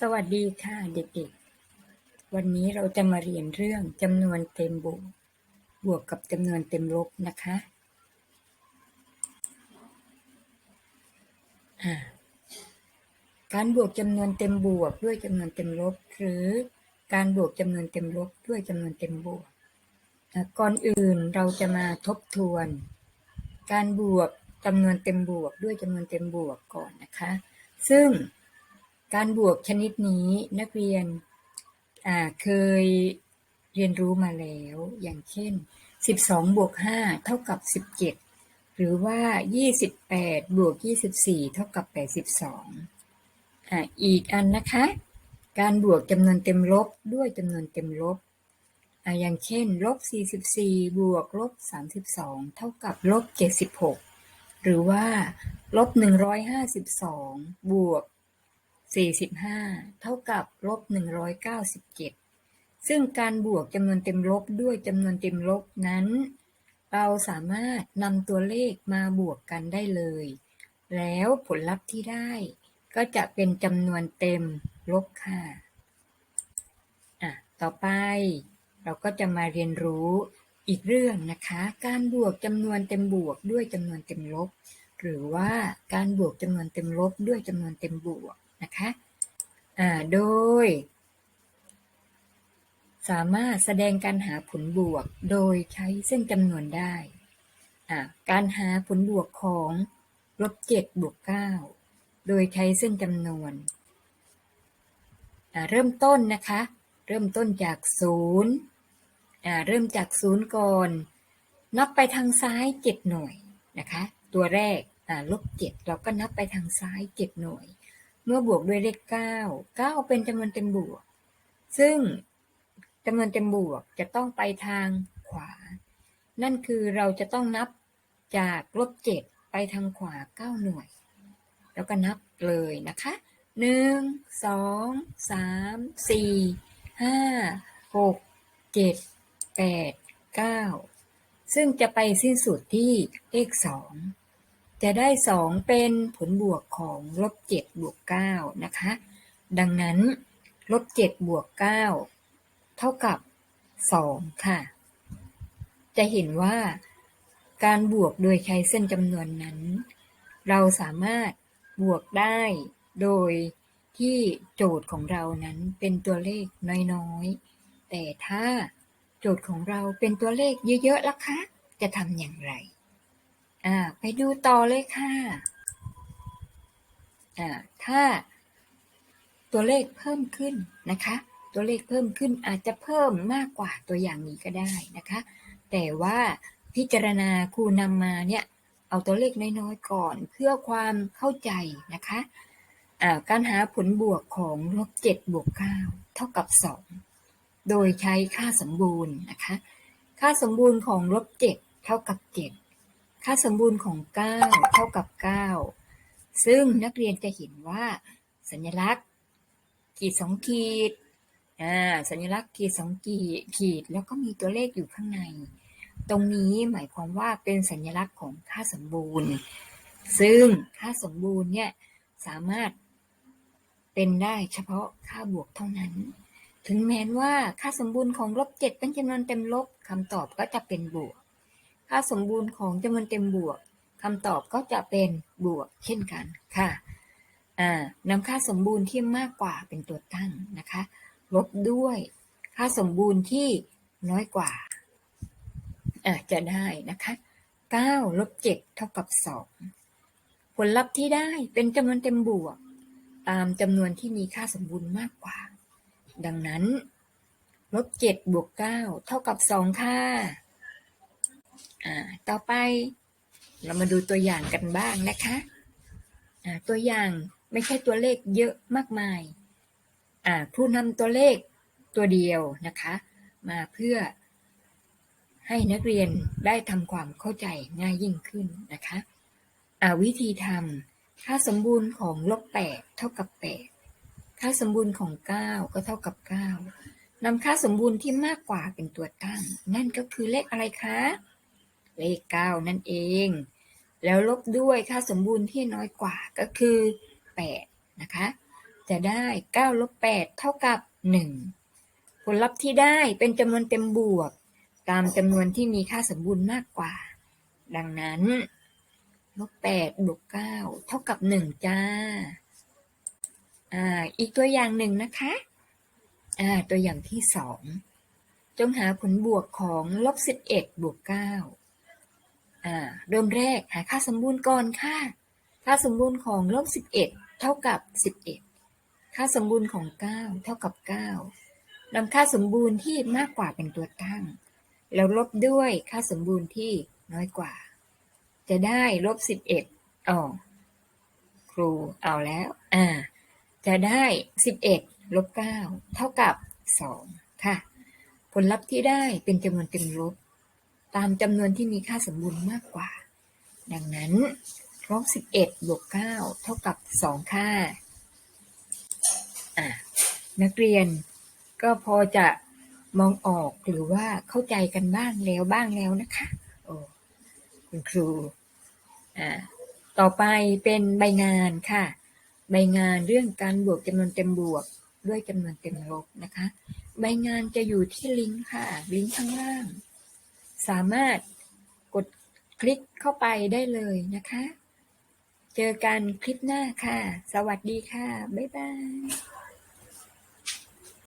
สวัสดีค่ะเด็กๆ วันนี้เราจะมาเรียนเรื่องจำนวนเต็มบวกบวกกับจำนวนเต็มลบนะคะอ่าการบวกจำนวนเต็มบวกด้วยจำนวนเต็มลบ หรือการบวกจำนวนเต็มลบด้วยจำนวนเต็มบวก ก่อนอื่นเราจะมาทบทวน การบวกจำนวนเต็มบวกด้วยจำนวนเต็มบวกก่อนนะคะ ซึ่ง การบวกชนิดนี้นักเรียนเคยเรียนรู้มาแล้ว อย่างเช่น 12 บวก 5 เท่ากับ 17 หรือว่า 28 บวก 24 เท่ากับ 82อ่าอีกอันนะคะ การบวกจำนวนเต็มลบด้วยจำนวนเต็มลบอ่าอย่างเช่น ลบ 44 บวก ลบ 32 เท่ากับ ลบ 76 หรือว่า ลบ 152 บวก 45 เท่ากับลบ 197 ซึ่งการบวกจำนวนเต็มลบด้วยจำนวนเต็มลบนั้น เราสามารถนำตัวเลขมาบวกกันได้เลย แล้วผลลัพธ์ที่ได้ ก็จะเป็นจำนวนเต็มลบค่ะอะ ต่อไป เราก็จะมาเรียนรู้อีกเรื่องนะคะ การบวกจำนวนเต็มบวกด้วยจำนวนเต็มลบ หรือว่าการบวกจำนวนเต็มลบด้วยจำนวนเต็มบวก นะคะโดย สามารถแสดงการหาผลบวกโดยใช้เส้นจำนวนได้ การหาผลบวกของลบ7บวก9โดยใช้เส้นจำนวน เริ่มต้นนะคะ เริ่มต้นจาก0เริ่มจาก 0 ก่อน นับไปทางซ้าย 7 หน่วยนะคะ ตัวแรกลบ7เราก็นับไปทางซ้าย 7 หน่วย เมื่อบวกด้วยเลขเก้าเป็นจำนวนเต็มบวก ซึ่งจำนวนเต็มบวกจะต้องไปทางขวา นั่นคือเราจะต้องนับจากลบเจ็ดไปทางขวาเก้าหน่วย แล้วก็นับเลยนะคะหนึ่งสองสามสี่ห้าหกเจ็ดแปดเก้าซึ่งจะไปสิ้นสุดที่เลขสอง จะได้ 2 เป็นผลบวกของลบ7บวก9นะคะ ดังนั้นลบ7บวก9เท่ากับ 2 ค่ะ จะเห็นว่าการบวกโดยใช้เส้นจำนวนนั้น เราสามารถบวกได้โดยที่โจทย์ของเรานั้นเป็นตัวเลขน้อยๆ แต่ถ้าโจทย์ของเราเป็นตัวเลขเยอะๆล่ะคะ จะทำอย่างไร อ่า ไปดูต่อเลยค่ะ อ่า ถ้าตัวเลขเพิ่มขึ้นนะคะ ตัวเลขเพิ่มขึ้นอาจจะเพิ่มมากกว่าตัวอย่างนี้ก็ได้นะคะ แต่ว่าพิจารณาครูนำมาเนี่ย เอาตัวเลขน้อยๆก่อนเพื่อความเข้าใจนะคะะการหาผลบวกของลบ7บวก9เท่ากับ 2 โดยใช้ค่าสมบูรณ์นะคะ ค่าสมบูรณ์ของลบ7เท่ากับ 7 ค่าสมบูรณ์ของ 9 เท่ากับ 9 ซึ่งนักเรียนจะเห็นว่า สัญลักษณ์ ขีดสองขีดอ่าสัญลักษณ์ขีดสองขีดขีด แล้วก็มีตัวเลขอยู่ข้างใน ตรงนี้หมายความว่าเป็นสัญลักษณ์ของค่าสมบูรณ์ ซึ่งค่าสมบูรณ์เนี่ยสามารถเป็นได้เฉพาะค่าบวกเท่านั้น ถึงแม้ว่าค่าสมบูรณ์ของลบเจ็ดเป็นจำนวนเต็มลบคำตอบก็จะเป็นบวก ค่าสมบูรณ์ของจำนวนเต็มบวกคำตอบก็จะเป็นบวกเช่นกันค่ะนำค่าสมบูรณ์ที่มากกว่าเป็นตัวตั้งนะคะลบด้วยค่าสมบูรณ์ที่น้อยกว่าจะได้นะคะ9ลบ7เท่ากับ 2 ผลลัพธ์ที่ได้เป็นจำนวนเต็มบวก ตามจำนวนที่มีค่าสมบูรณ์มากกว่า ดังนั้นลบ7บวก9เท่ากับ 2 ค่ะ ต่อไปเรามาดูตัวอย่างกันบ้างนะคะตัวอย่างไม่ใช่ตัวเลขเยอะมากมายครูนำตัวเลขตัวเดียวนะคะ มาเพื่อให้นักเรียนได้ทำความเข้าใจง่ายยิ่งขึ้นนะคะวิธีทำค่าสมบูรณ์ของลบ8เท่ากับ8ค่าสมบูรณ์ของ 9 ก็เท่ากับ 9นำค่าสมบูรณ์ที่มากกว่าเป็นตัวตั้ง นั่นก็คือเลขอะไรคะ เลข 9 นั่นเอง แล้วลบด้วยค่าสมบูรณ์ที่น้อยกว่าก็คือ 8 นะคะ จะได้ 9 ลบ 8 เท่ากับ 1 ผลลัพธ์ที่ได้เป็นจำนวนเต็มบวก ตามจำนวนที่มีค่าสมบูรณ์มากกว่า ดังนั้นลบ8บวก9เท่ากับ 1 จ้าอ่าอีกตัวอย่างหนึ่งนะคะอ่าตัวอย่างที่สองจงหาผลบวกของลบ11บวก9 อ่าเริ่มแรกหาค่าสมบูรณ์ก่อนค่ะ ค่าสมบูรณ์ของลบ11 เท่ากับ 11 ค่าสมบูรณ์ของ 9 เท่ากับ 9นำค่าสมบูรณ์ที่มากกว่าเป็นตัวตั้ง แล้วลบด้วยค่าสมบูรณ์ที่น้อยกว่า จะได้ลบ11อ๋อครูเอาแล้วอ่าจะได้ 11ลบ9เท่ากับ 2 ค่ะ ผลลัพธ์ที่ได้เป็นจำนวนเต็มลบ ตามจำนวนที่มีค่าสมบูรณ์มากกว่า ดังนั้นลบ11บวก9เท่ากับ 2 ค่ะอะนักเรียนก็พอจะมองออกหรือว่าเข้าใจกันบ้างแล้วบ้างแล้วนะคะโอ้คุณครูอ่าต่อไปเป็นใบงานค่ะ ใบงานเรื่องการบวกจำนวนเต็มบวกด้วยจำนวนเต็มลบนะคะ ใบงานจะอยู่ที่ลิงก์ค่ะ ลิงก์ข้างล่าง สามารถกดคลิกเข้าไปได้เลยนะคะ เจอกันคลิปหน้าค่ะ สวัสดีค่ะ บ๊ายบาย